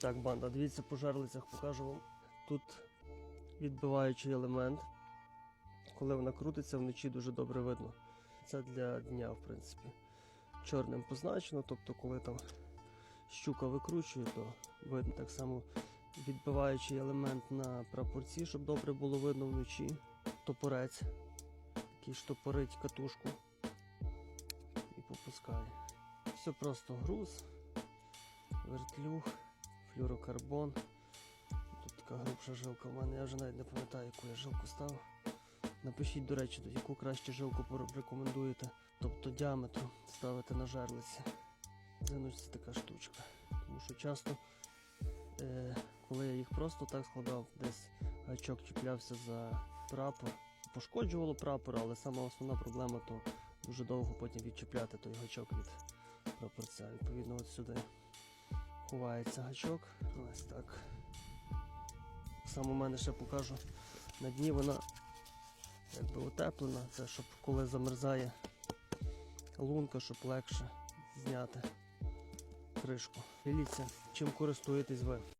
Так, банда, дивіться по жерлицях, покажу вам. Тут відбиваючий елемент. Коли вона крутиться, вночі дуже добре видно. Це для дня, в принципі. Чорним позначено, тобто, коли там щука викручує, то видно так само відбиваючий елемент на прапорці, щоб добре було видно вночі. Топорець, який штопорить катушку і попускає. Все просто груз, вертлюг, флюрокарбон. Тут така грубша жилка в мене, я вже навіть не пам'ятаю, яку я жилку ставив. Напишіть, до речі, яку краще жилку рекомендуєте, тобто діаметру ставити на жерлиці. Це така штучка. Тому що часто, е, коли я їх просто так складав, десь гачок чіплявся за прапор, пошкоджувало прапор, але сама основна проблема то дуже довго потім відчіпляти той гачок від прапорця. Відповідно, от сюди ховається гачок. Ось так. Сам у мене ще покажу. На дні вона якби утеплена, це щоб коли замерзає лунка, щоб легше зняти кришку. Дивіться, чим користуєтесь ви.